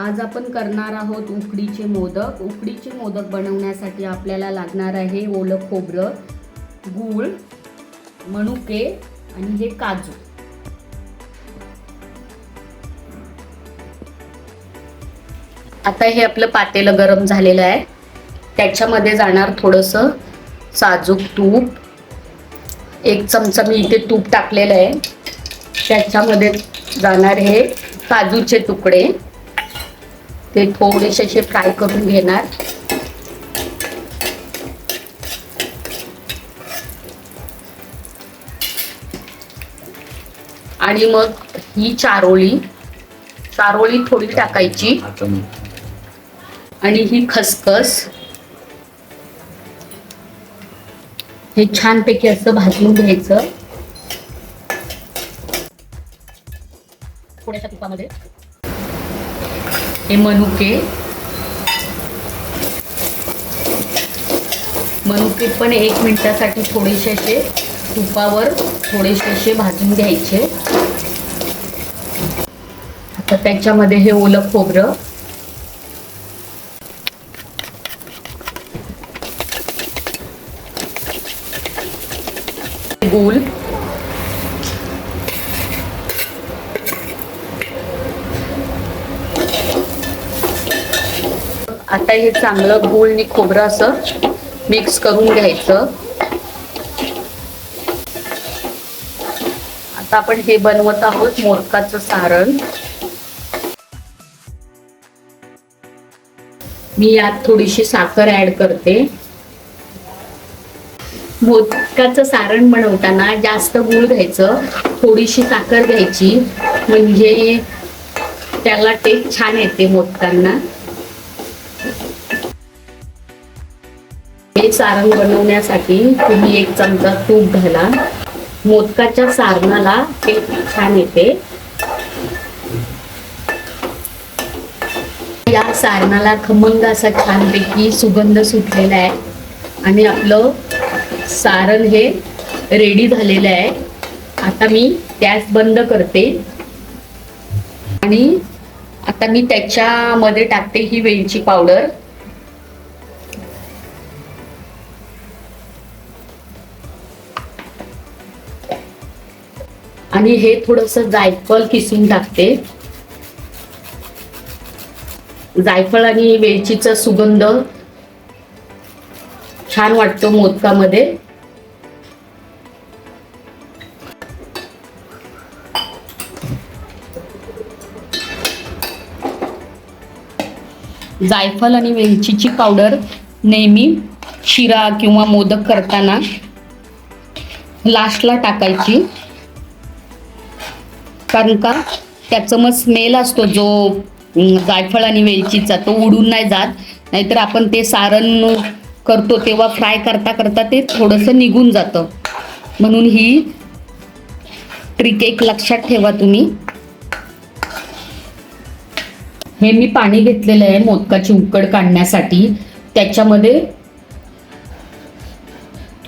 आज आपण करणार आहोत उकडीचे मोदक. उकडीचे मोदक बनवण्यासाठी आपल्याला लागणार आहे ओलं खोबरं गूळ मणुके आणि हे काजू. आता हे आपलं पातेलं गरम झालेलं आहे. त्याच्यामध्ये जाणार थोडंसं साजूक तूप. एक चमचा मी इथे तूप टाकलेलं आहे. त्याच्यामध्ये जाणार हे काजूचे तुकडे. ते थोडेसे असे फ्राय करून घेणार. आणि मग ही चारोळी चारोळी थोडी टाकायची. आणि ही खसखस. हे छानपैकी असं भाजून घ्यायचं. थोड्याशा तुपामध्ये. हे मनुके. मनुके पण एक मिनिटासाठी थोडेसे असे तुपावर थोडेसे असे भाजून घ्यायचे. आता त्याच्यामध्ये हे ओलं खोबरं. गूळ आता हे चांगलं गूळ आणि खोबरं असं मिक्स करून घ्यायचं. आता आपण हे बनवत आहोत मोदकाचं सारण. मी यात थोडीशी साखर ऍड करते. मोदकाचं सारण बनवताना जास्त गूळ घ्यायचं. थोडीशी साखर घ्यायची. म्हणजे त्याला टेस्ट छान येते मोदकांना. हे सारण बनवण्यासाठी तुम्ही एक चमचा तूप घाला. मोदकाच्या सारणाला ते छान येते. या सारणाला खमंग असा छानपैकी सुगंध सुटलेला आहे. आणि आपलं सारण हे रेडी झालेलं आहे. आता मी गॅस बंद करते. आणि आता मी त्याच्यामध्ये टाकते ही वेलची पावडर. आणि हे थोडस जायफळ किसून टाकते. जायफळ आणि वेलचीचा सुगंध छान वाटतो मोदकामध्ये. जायफळ आणि वेलचीची पावडर नेहमी शिरा किंवा मोदक करताना लास्टला टाकायची. कारण का? त्याचं मग स्मेल असतो जो जायफळ आणि वेलचीचा तो उडून नाही जात. नाहीतर आपण ते सारण करतो तेव्हा फ्राय करता करता ते थोडंसं निघून जातं. म्हणून ही ट्रिक एक लक्षात ठेवा तुम्ही. हे मी पाणी घेतलेलं आहे मोदकाची उकड काढण्यासाठी. त्याच्यामध्ये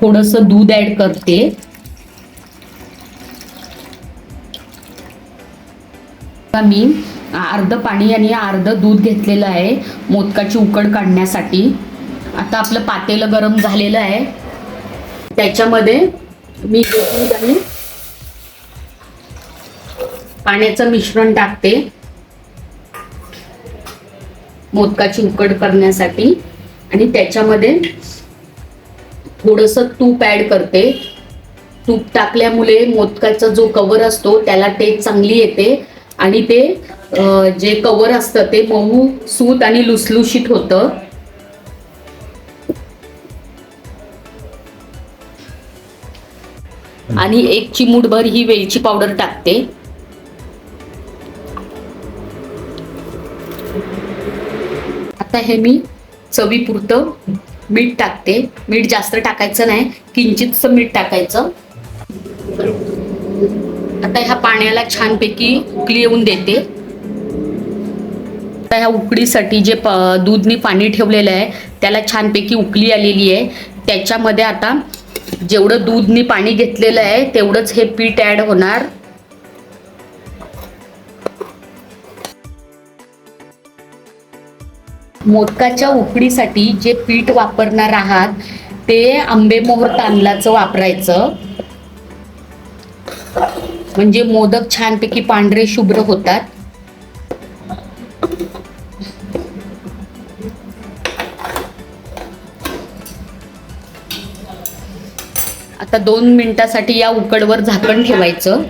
थोडंसं दूध ऍड करते. मी अर्ध पाणी आणि अर्ध दूध घेतलेलं आहे मोदकाची उकड काढण्यासाठी. आता आपलं पातेलं गरम झालेलं आहे. त्याच्यामध्ये मी दूध आणि पाण्याचं मिश्रण टाकते. मोदकाची उकड करण्यासाठी. आणि त्याच्यामध्ये थोडंसं तूप ऍड करते. तूप टाकल्यामुळे मोदकाचा जो कवर असतो त्याला टेस्ट चांगली येते. आणि ते जे कवर असतं ते मऊ सूत आणि लुसलुशीत होतं. आणि एक चिमूटभर ही वेलची पावडर टाकते. आता हे मी चवीपुरतं मीठ टाकते. मीठ जास्त टाकायचं नाही किंचितचं मीठ टाकायचं. आता ह्या पाण्याला छानपैकी उकली येऊन देते. आता ह्या उकडीसाठी जे प दूधनी पाणी ठेवलेलं आहे त्याला छानपैकी उकली आलेली आहे. त्याच्यामध्ये आता जेवढं दूधनी पाणी घेतलेलं आहे तेवढंच हे पीठ ॲड होणार. मोदकाच्या उकडीसाठी जे पीठ वापरणार आहात ते आंबेमोहर तांदळाचं वापरायचं. म्हणजे मोदक छानपैकी पांढरे शुभ्र होतात. आता दोन मिनिटासाठी या उकडवर झाकण ठेवायचं.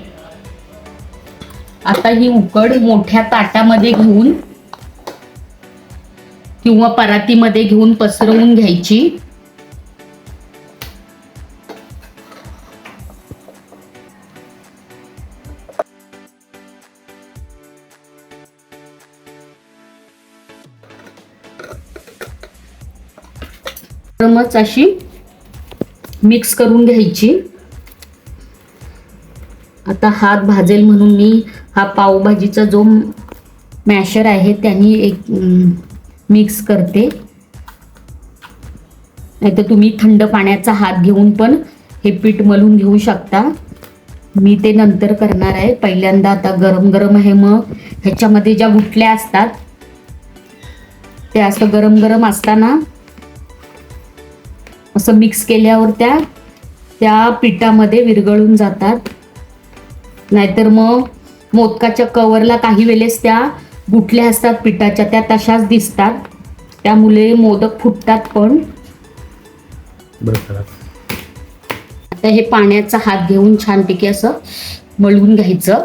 आता ही उकड मोठ्या ताटामध्ये घेऊन किंवा परातीमध्ये घेऊन पसरवून घ्यायची. गरमच अशी मिक्स करून घ्यायची. आता हात भाजेल म्हणून मी हा पावभाजीचा जो मॅशर आहे त्यांनी एक मिक्स करते. नाहीतर तुम्ही थंड पाण्याचा हात घेऊन पण हे पीठ मलून घेऊ शकता. मी ते नंतर करणार आहे. पहिल्यांदा आता गरम गरम आहे मग. ह्याच्यामध्ये ज्या गुटल्या असतात ते असं गरम गरम असताना असं मिक्स केल्यावर त्या त्या पिठामध्ये विरघळून जातात. नाहीतर मग मोदकाच्या कवरला काही वेळेस त्या गुठल्या असतात पिठाच्या त्या तशाच दिसतात. त्यामुळे मोदक फुटतात पण. आता हे पाण्याचा हात घेऊन छानपैकी असं मळून घ्यायचं.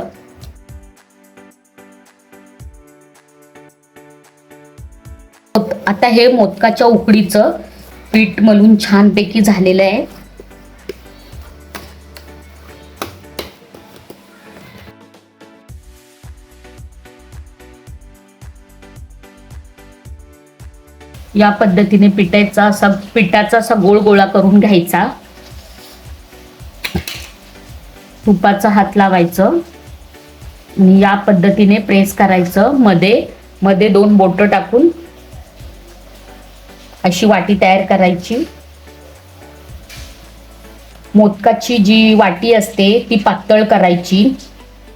आता हे मोदकाच्या उकडीचं पीठ मलून छानपैकी झालेलं आहे. या पद्धतीने पिठाचा असा पिठाचा असा गोळ गोळा करून घ्यायचा. तुपाचा हात लावायचं. आणि या पद्धतीने प्रेस करायचं. मध्ये मध्ये दोन बोट टाकून अशी वाटी तयार करायची. मोदकाची जी वाटी असते ती पातळ करायची.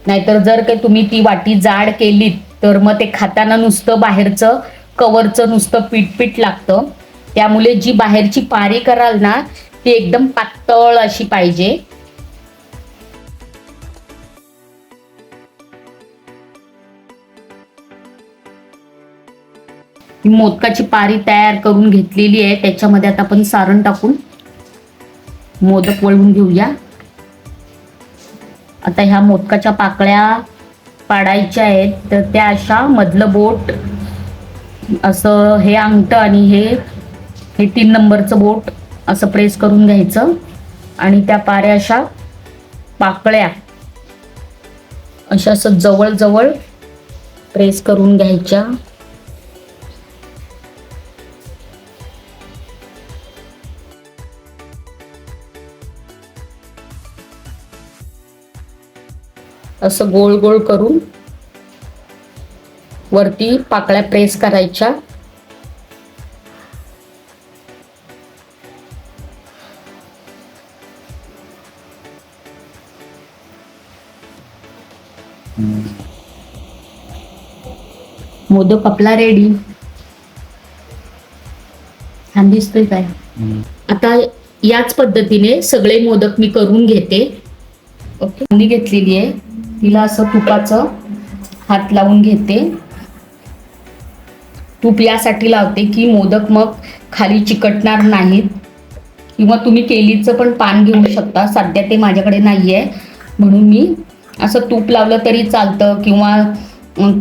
नाहीतर जर काही तुम्ही ती वाटी जाड केलीत तर मग ते खाताना नुसतं बाहेरचं कवरचं नुसतं पीठ पीठ लागतं. त्यामुळे जी बाहेरची पारी कराल ना ती एकदम पातळ अशी पाहिजे. मोदकाची पारी तयार करून घेतलेली आहे. त्याच्यामध्ये आता आपण सारण टाकून मोदक वळवून घेऊया. आता ह्या मोदकाच्या पाकळ्या पाडायच्या आहेत. तर त्या अशा मधलं बोट असं हे अंगठं आणि हे हे तीन नंबरचं बोट असं प्रेस करून घ्यायचं. आणि त्या पाऱ्या अशा पाकळ्या अशा असं जवळजवळ प्रेस करून घ्यायच्या. असं गोल गोल करून वरती पाकळ्या प्रेस करायच्या. मोदक आपला रेडी छान दिसतोय काय? आता याच पद्धतीने सगळे मोदक मी करून घेते. ओके. मी घेतलेली आहे. तिला असं तुपाचं हात लावून घेते. तूप यासाठी लावते की मोदक मग खाली चिकटणार नाहीत. किंवा तुम्ही केलीचं पण पान घेऊ शकता. सध्या ते माझ्याकडे नाही आहे म्हणून मी असं तूप लावलं तरी चालतं किंवा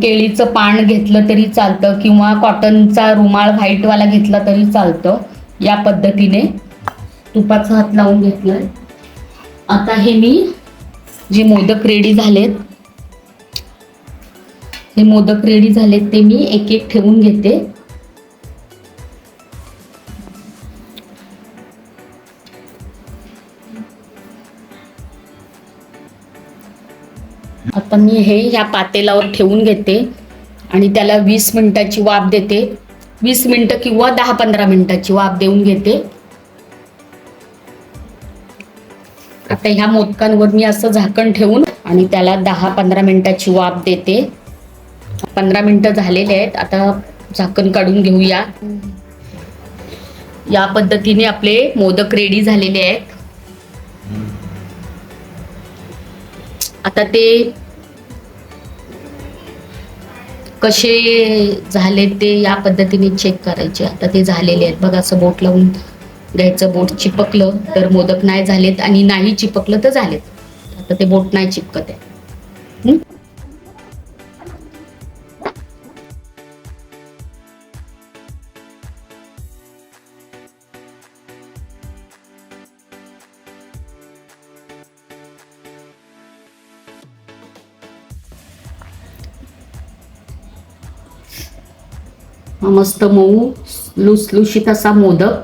केळीचं पान घेतलं तरी चालतं किंवा कॉटनचा रुमाल व्हाईटवाला घेतला तरी चालतं. या पद्धतीने तुपाचा हात लावून घेतलं आता हे मी जे मोदक रेडी झालेत हे मोदक रेडी झालेत ते मी एक एक ठेवून घेते. आता मी हे ह्या पातेलावर ठेवून घेते आणि त्याला वीस मिनिटाची वाफ देते. वीस मिनिटं किंवा दहा पंधरा मिनिटाची वाफ देऊन घेते. आता ह्या मोदकांवर मी असं झाकण ठेवून आणि त्याला दहा पंधरा मिनिटाची वाफ देते. पंधरा मिनिटं झालेले आहेत. आता झाकण काढून घेऊया. या पद्धतीने आपले मोदक रेडी झालेले आहेत. आता ते कसे झाले ते या पद्धतीने चेक करायचे. आता ते झालेले आहेत. बघा असं बोट लावून. घ्यायचं बोट चिपकलं तर मोदक नाही झालेत आणि नाही चिपकलं तर झालेत. आता ते बोट नाही चिपकत आहे. मस्त मऊ लुसलुशीत असा मोदक.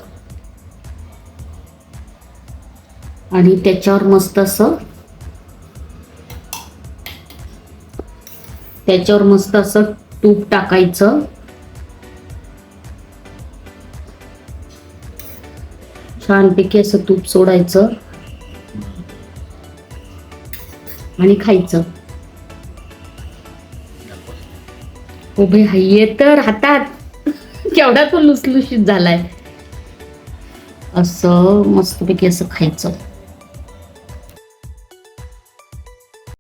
आणि त्याच्यावर मस्त असं त्याच्यावर मस्त असं तूप टाकायचं. छानपैकी असं तूप सोडायचं. आणि खायचं. उभे हाये. तर हातात. केवढा तो लुसलुशीत झालाय. असं मस्तपैकी असं खायचं.